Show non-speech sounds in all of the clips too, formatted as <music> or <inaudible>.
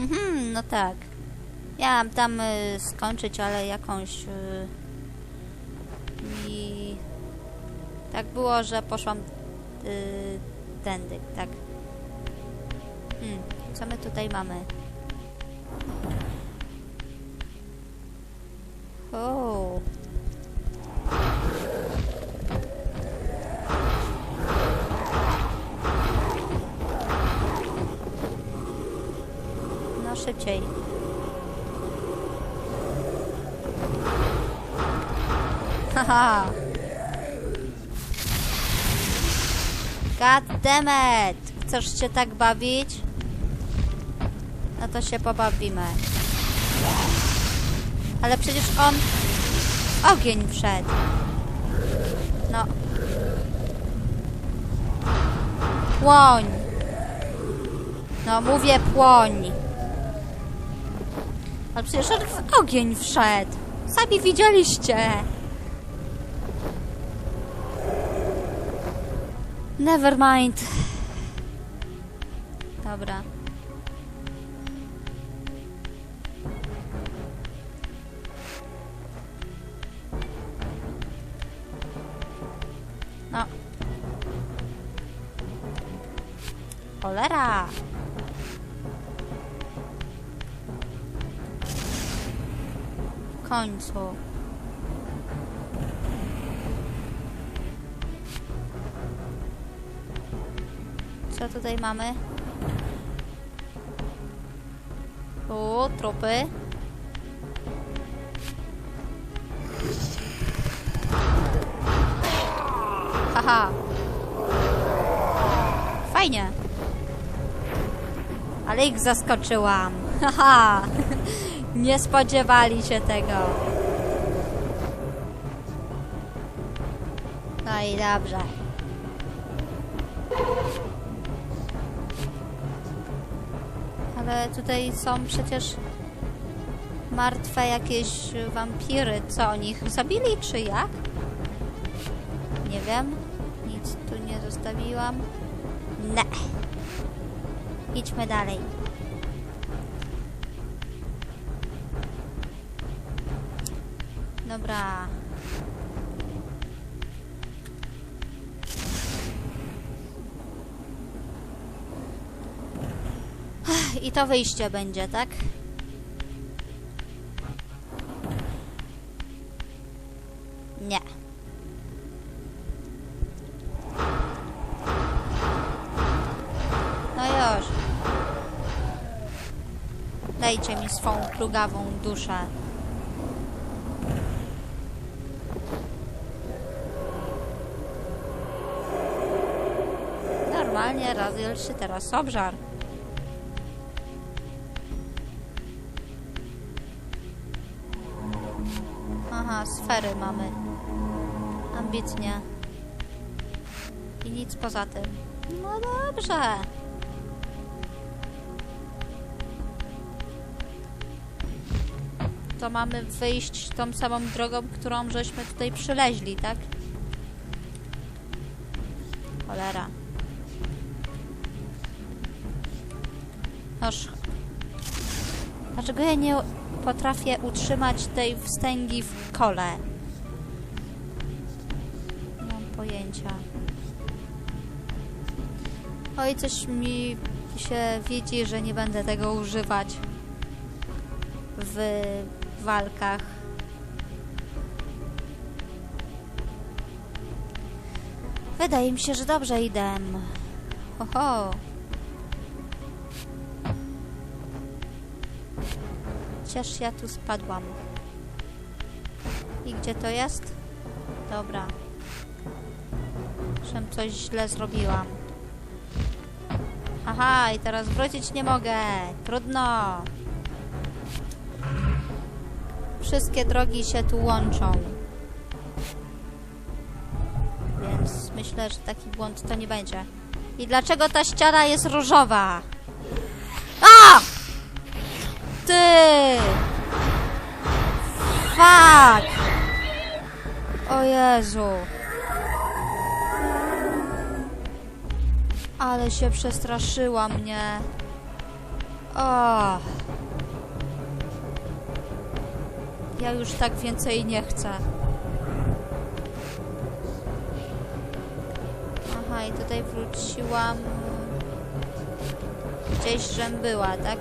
Mhm, no tak. Miałam tam y, skończyć, ale jakąś... Y, I... Tak było, że poszłam y, tędy, tak. Hmm, co my tutaj mamy? O. szybciej. Haha. God damn it! Chcesz się tak bawić? No to się pobawimy. Ale przecież on... Ogień wszedł. No. Płoń. No mówię płoń. Ale przecież w ogień wszedł. Sami widzieliście. Never mind. Dobra. No. Cholera. Końcu. Co tutaj mamy? O, trupy. Haha. Fajnie. Ale ich zaskoczyłam. <laughs> Haha. Nie spodziewali się tego. No i dobrze. Ale tutaj są przecież martwe jakieś wampiry. Co oni ich zabili, czy jak? Nie wiem. Nic tu nie zostawiłam. Ne. Idźmy dalej. Dobra. I to wyjście będzie, tak? Nie. No już. Dajcie mi swą plugawą duszę. Normalnie Raziel się teraz obżar. Aha, sfery mamy. Ambitnie. I nic poza tym. No dobrze. To mamy wyjść tą samą drogą, którą żeśmy tutaj przyleźli, tak? Cholera. Noż. Dlaczego ja nie potrafię utrzymać tej wstęgi w kole? Nie mam pojęcia. Oj, coś mi się wiedzi, że nie będę tego używać w walkach. Wydaje mi się, że dobrze idę. Ho, ho. Chociaż ja tu spadłam. I gdzie to jest? Dobra. Żem coś źle zrobiłam. Aha, i teraz wrócić nie mogę. Trudno. Wszystkie drogi się tu łączą. Więc myślę, że taki błąd to nie będzie. I dlaczego ta ściana jest różowa? A! Ty! Fuck! O Jezu. Ale się przestraszyła mnie. O. Ja już tak więcej nie chcę. Aha, i tutaj wróciłam gdzieś, żem była, tak?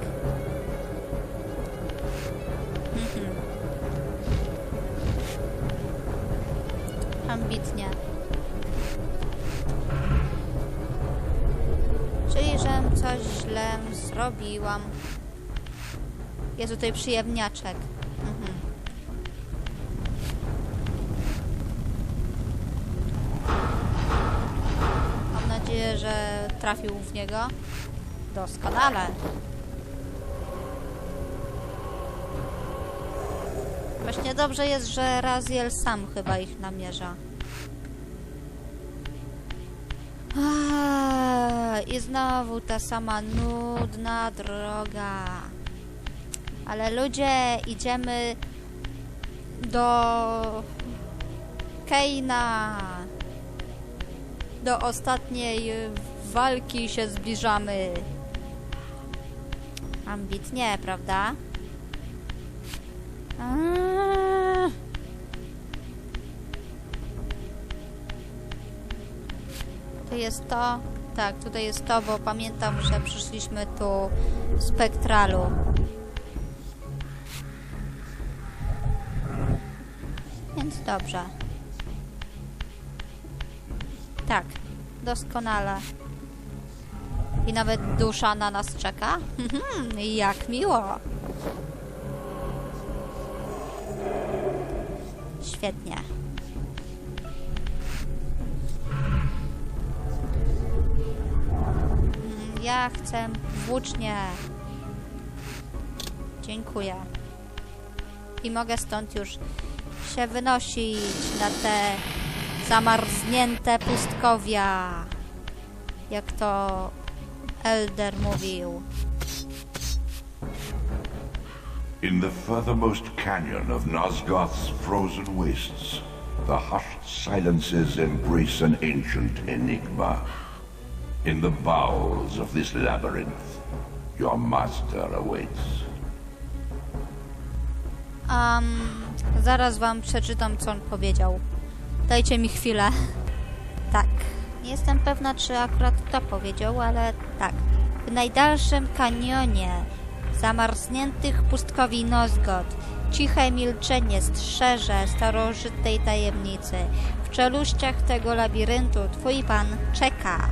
Mhm. Ambitnie. Czyli, żem coś źle zrobiłam. Jest tutaj przyjemniaczek. Mhm. Mam nadzieję, że trafił w niego. Doskonale. Właśnie dobrze jest, że Raziel sam chyba ich namierza. I znowu ta sama nudna droga. Ale ludzie, idziemy do Keina. Do ostatniej walki się zbliżamy. Ambitnie, prawda? To jest to? Tak, tutaj jest to, bo pamiętam, że przyszliśmy tu w spektralu. Więc dobrze. Tak, doskonale. I nawet dusza na nas czeka? Mhm, Jak miło. Świetnie. Mm, Ja chcę włócznie. Dziękuję. I mogę stąd już się wynosić na te zamarznięte pustkowia. Jak to Elder mówił. In the furthermost canyon of Nosgoth's frozen wastes, the hushed silences embrace an ancient enigma. In the bowels of this labyrinth, your master awaits. Um, zaraz wam przeczytam, co on powiedział. Dajcie mi chwilę. Tak. Nie jestem pewna, czy akurat to powiedział, ale tak. W najdalszym kanionie zamarzniętych pustkowi Nozgot ciche milczenie strzeże starożytnej tajemnicy. W czeluściach tego labiryntu twój pan czeka.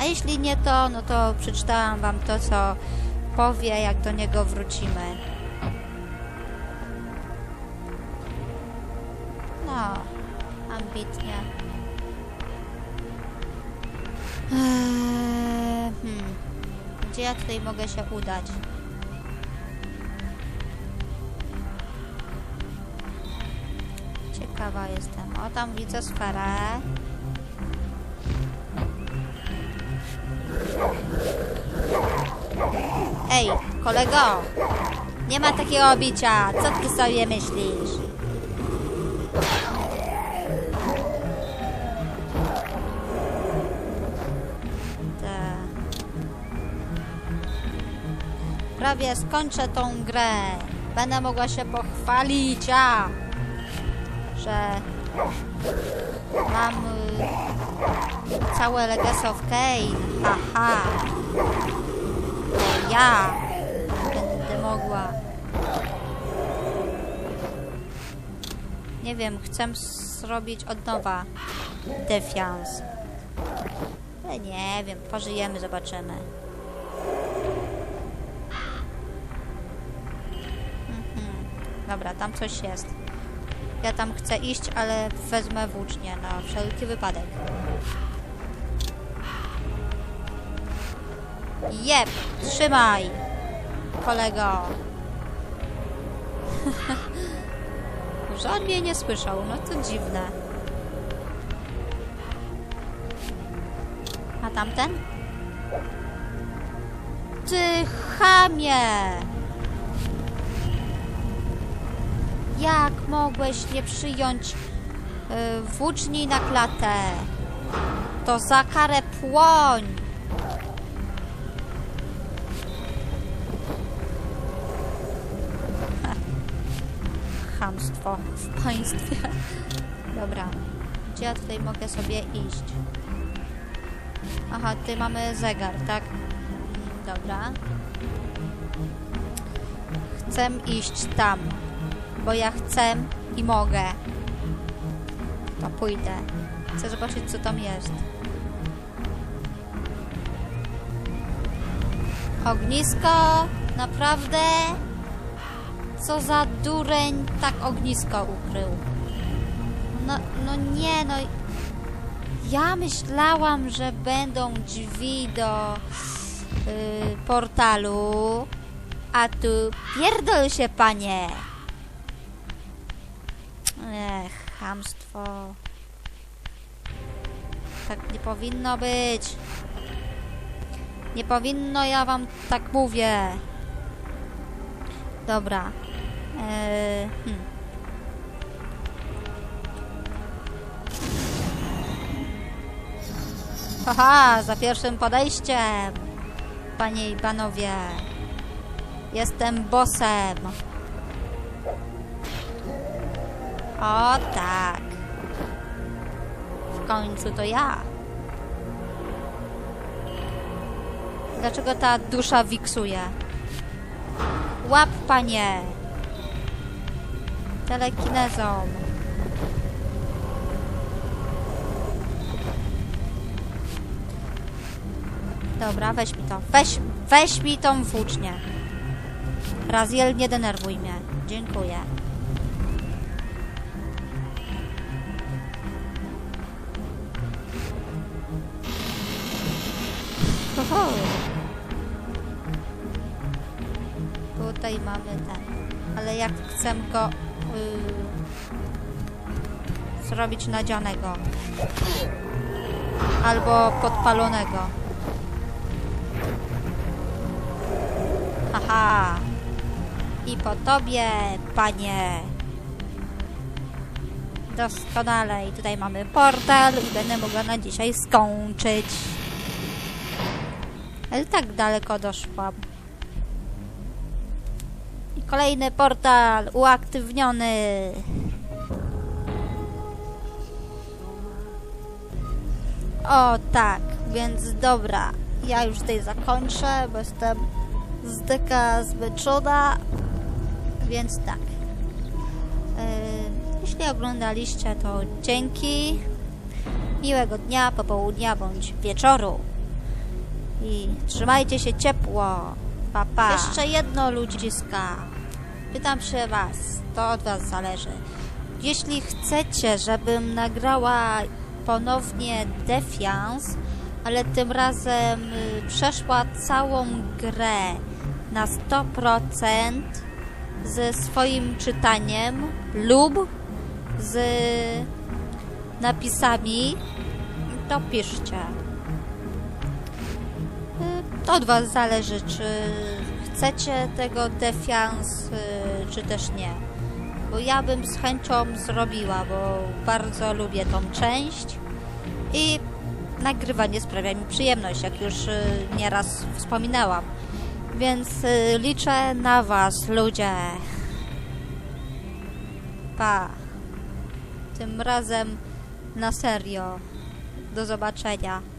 A jeśli nie to, no to przeczytałam wam to, co powie, jak do niego wrócimy. No, ambitnie. Eee, hmm. Gdzie ja tutaj mogę się udać? Ciekawa jestem. O, tam widzę sferę. Ej, kolego! Nie ma takiego bicia. Co ty sobie myślisz? Prawie skończę tą grę. Będę mogła się pochwalić, a, że mam y, całe Legacy of Kane. Haha. To ja będę mogła. Nie wiem, chcę zrobić od nowa Defiance. Nie wiem, pożyjemy, zobaczymy. Dobra, tam coś jest. Ja tam chcę iść, ale wezmę włócznie na wszelki wypadek. Jep, trzymaj, kolego. <laughs> Że on mnie nie słyszał, no to dziwne. A tamten? Ty chamie! Jak mogłeś nie przyjąć yy, włóczni na klatę? To za karę płoń! <laughs> Chamstwo w państwie. Dobra. Gdzie ja tutaj mogę sobie iść? Aha, ty mamy zegar, tak? Dobra. Chcę iść tam bo ja chcę i mogę. To pójdę. Chcę zobaczyć, co tam jest. Ognisko? Naprawdę? Co za dureń tak ognisko ukrył? No, no nie, no... Ja myślałam, że będą drzwi do y, portalu, a tu pierdol się, panie! Chamstwo. Tak nie powinno być. Nie powinno, ja wam tak mówię. Dobra. Eee, hmm. Haha, za pierwszym podejściem. Panie i panowie. Jestem bossem. O tak. W końcu to ja. Dlaczego ta dusza wiksuje? Łap, panie! Telekinezą. Dobra, weź mi to. Weź, weź mi tą włócznię. Raziel, nie denerwuj mnie. Dziękuję. Oho. Tutaj mamy ten. Ale jak chcę go y, zrobić nadzianego. Albo podpalonego. Haha. I po tobie, panie. Doskonale. I tutaj mamy portal i będę mogła na dzisiaj skończyć. Ale tak daleko doszłam. I kolejny portal uaktywniony. O tak, więc dobra. Ja już tutaj zakończę, bo jestem z deka zmęczona. Więc tak. Yy, jeśli oglądaliście, to dzięki. Miłego dnia, popołudnia bądź wieczoru. I trzymajcie się ciepło. Pa, pa. Jeszcze jedno ludziska. Pytam się was, to od was zależy. Jeśli chcecie, żebym nagrała ponownie Defiance, ale tym razem y, przeszła całą grę na 100% ze swoim czytaniem lub z napisami, to piszcie. To od Was zależy, czy chcecie tego Defiance, y, czy też nie. Bo ja bym z chęcią zrobiła, bo bardzo lubię tą część i nagrywanie sprawia mi przyjemność, jak już y, nieraz wspominałam. Więc y, liczę na Was, ludzie. Pa. Tym razem na serio. Do zobaczenia.